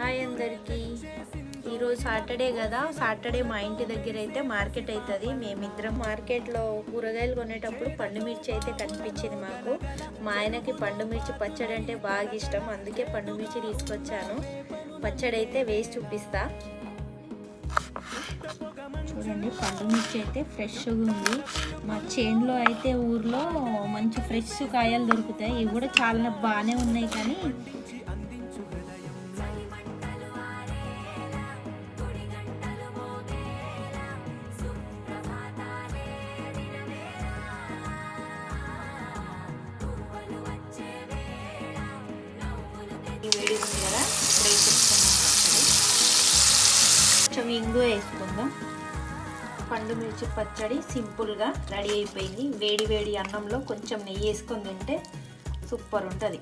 Hi అందరికీ. ఈరోజు Saturday కదా. సాటర్డే మా ఇంటి దగ్గర అయితే మార్కెట్ అవుతుంది. మేమిద్దరం మార్కెట్లో కూరగాయలు కొనేటప్పుడు పండు మిర్చి అయితే కనిపించింది మాకు. మా ఆయనకి పండు మిర్చి పచ్చడి అంటే బాగా ఇష్టం. అందుకే పండు మిర్చి తీసుకొచ్చాను. పచ్చడి అయితే వేసి చూపిస్తా. చూడండి పండు మిర్చి అయితే ఫ్రెష్గా ఉంది. మా చేనులో అయితే ఊర్లో మంచి ఫ్రెష్ కాయలు దొరుకుతాయి. ఇవి కూడా చాలా బాగానే ఉన్నాయి కానీ కొంచెం ఇంగు వేసుకుందాం. పండు మిర్చి పచ్చడి సింపుల్గా రెడీ అయిపోయింది. వేడి వేడి అన్నంలో కొంచెం నెయ్యి వేసుకొని తింటే సూపర్ ఉంటుంది.